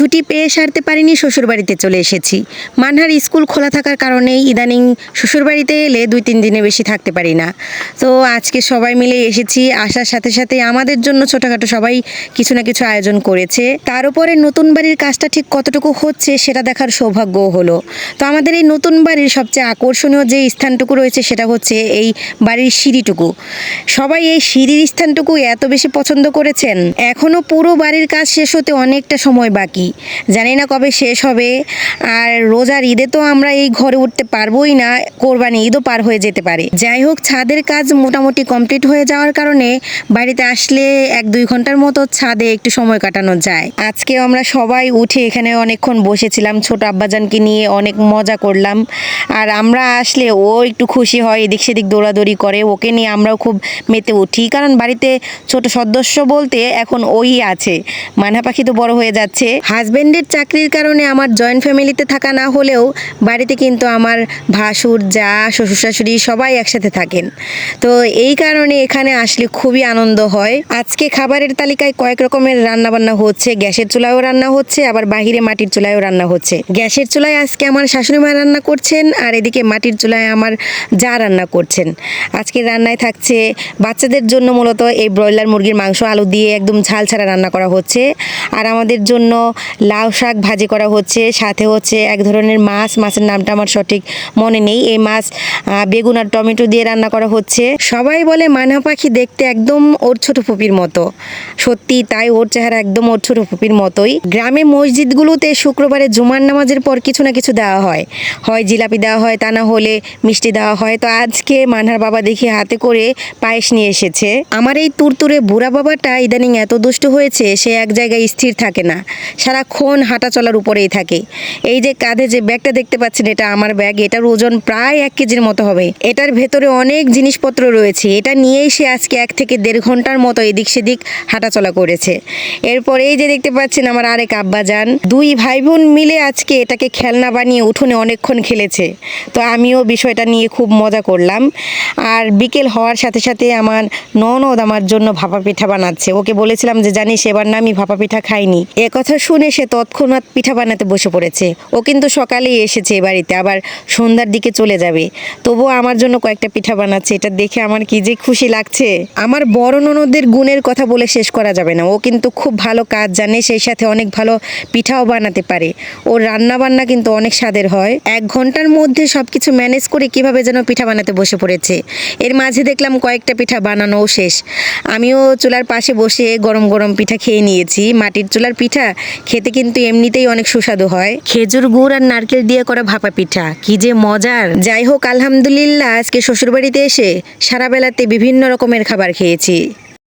ছুটি পেয়ে সারতে পারিনি, শ্বশুরবাড়িতে চলে এসেছি। মানহার স্কুল খোলা থাকার কারণে ইদানিং শ্বশুরবাড়িতে এলে দুই তিন দিনে বেশি থাকতে পারি না। তো আজকে সবাই মিলে এসেছি, আসার সাথে সাথে আমাদের জন্য ছোটোখাটো সবাই কিছু না কিছু আয়োজন করেছে। তার উপরে নতুন বাড়ির কাজটা ঠিক কতটুকু হচ্ছে সেটা দেখার সৌভাগ্যও হলো। তো আমাদের এই নতুন বাড়ির সবচেয়ে আকর্ষণীয় যে স্থানটুকু রয়েছে সেটা হচ্ছে এই বাড়ির সিঁড়িটুকু। সবাই এই সিঁড়ির স্থানটুকু এত বেশি পছন্দ করেছেন এখনও পুরো বাড়ির কাজ শেষ হতে অনেকটা সময় বাকি। জানি না কবে শেষ হবে। আর রোজার ঈদে তো আমরা এই ঘরে উঠতে পারবোই না, কোরবানি ঈদও পার হয়ে যেতে পারে। যাই হোক, ছাদের কাজ মোটামুটি কমপ্লিট হয়ে যাওয়ার কারণে বাড়িতে আসলে এক দুই ঘণ্টার মতো ছাদে একটু সময় কাটানো যায়। আজকে আমরা সবাই উঠে এখানে অনেকক্ষণ বসেছিলাম, ছোট আব্বাজানকে নিয়ে অনেক মজা করলাম। আর আমরা আসলে ও একটু খুশি হয়, এদিক সেদিক দৌড়াদৌড়ি করে। ওকে নিয়ে আমরাও খুব মেতে উঠি, কারণ বাড়িতে ছোট সদস্য বলতে এখন ওই আছে। মানা পাখি তো বড় হয়ে যাচ্ছে। হাজবেন্ডের চাকরির কারণে আমার জয়েন্ট ফ্যামিলিতে থাকা না হলেও বাড়িতে কিন্তু আমার ভাসুর, যা শ্বশুর শাশুড়ি সবাই একসাথে থাকেন। তো এই কারণে এখানে আসলে খুবই আনন্দ হয়। আজকে খাবারের তালিকায় কয়েক রকমের রান্না বান্না হচ্ছে। গ্যাসের চুলায়ও রান্না হচ্ছে, আবার বাহিরে মাটির চুলায়ও রান্না হচ্ছে। গ্যাসের চুলায় আজকে আমার শাশুড়ি মা রান্না করছেন, আর এদিকে মাটির চুলায় আমার যা রান্না করছেন। আজকে রান্নায় থাকছে বাচ্চাদের জন্য মূলত এই ব্রয়লার মুরগির মাংস, আলু দিয়ে একদম ঝাল ছাড়া রান্না করা হচ্ছে। আর আমাদের জন্য লাউ শাক ভাজি করা হচ্ছে, সাথে হচ্ছে এক ধরনের মাছ, মাছের নামটা আমার সঠিক মনে নেই। এই মাছ বেগুন আর টমেটো দিয়ে রান্না করা হচ্ছে। সবাই বলে মানা পাখি দেখতে একদম ওর ছোট ফুপির মতো। সত্যি তাই ওর চেহারা একদম ওর ছোট ফুপির মতোই। গ্রামে মসজিদগুলোতে শুক্রবারে জুমার নামাজের পর কিছু না কিছু দেওয়া হয়। হয় জিলাপি দেওয়া হয়, তা না হলে মিষ্টি দেওয়া হয়। তো আজকে মানহার বাবা দেখি হাতে করে পায়েস নিয়ে এসেছে। আমার এই তুরতুরে বুড়া বাবাটা ইদানিং এত দুষ্ট হয়েছে, সে এক জায়গায় স্থির থাকে না। সারাক্ষণ হাঁটা চলার উপরেই থাকে। এই যে কাঁধে যে ব্যাগটা দেখতে পাচ্ছেন, এটা আমার ব্যাগ। এটার ওজন প্রায় এক কেজির মতো হবে। এটার ভেতরে অনেক জিনিসপত্র রয়েছে। এটা নিয়েই সে আজকে এক থেকে দেড় ঘণ্টার মতো এদিক সেদিক হাঁটাচলা করেছে। এরপরে এই যে দেখতে পাচ্ছেন, আমার আরেক আব্বা যান দুই ভাই বোন মিলে আজকে এটাকে খেলনা বানিয়ে উঠোনে অনেকক্ষণ খেলেছে। তো আমিও বিষয়টা নিয়ে খুব মজা করলাম। আর বিকেল হওয়ার সাথে সাথে আমার ননদ আমার জন্য ভাপা পিঠা বানাচ্ছে। ওকে বলেছিলাম যে, জানিস, এবার না আমি ভাপা পিঠা খাইনি। কথা শুনে সে তৎক্ষণাৎ পিঠা বানাতে বসে পড়েছে। ও কিন্তু সকালেই এসেছে এ বাড়িতে, আবার সন্ধ্যার দিকে চলে যাবে। তবুও আমার জন্য কয়েকটা পিঠা বানাচ্ছে, এটা দেখে আমার কি যে খুশি লাগছে। আমার বড় ননদের গুণের কথা বলে শেষ করা যাবে না। ও কিন্তু খুব ভালো কাজ জানে, সেই সাথে অনেক ভালো পিঠাও বানাতে পারে। ওর রান্না বান্না কিন্তু অনেক স্বাদের হয়। এক ঘণ্টার মধ্যে সব কিছু ম্যানেজ করে কীভাবে যেন পিঠা বানাতে বসে পড়েছে। এর মাঝে দেখলাম কয়েকটা পিঠা বানানোও শেষ। আমিও চুলার পাশে বসে গরম গরম পিঠা খেয়ে নিয়েছি। মাটির চুলার পিঠা খেতে কিন্তু এমনিতেই অনেক সুস্বাদু হয়। খেজুর গুড় আর নারকেল দিয়ে করা ভাপা পিঠা, কি যে মজার। যাই হোক, আলহামদুলিল্লাহ, আজকে শ্বশুরবাড়িতে এসে সারা বেলাতে বিভিন্ন রকমের খাবার খেয়েছি।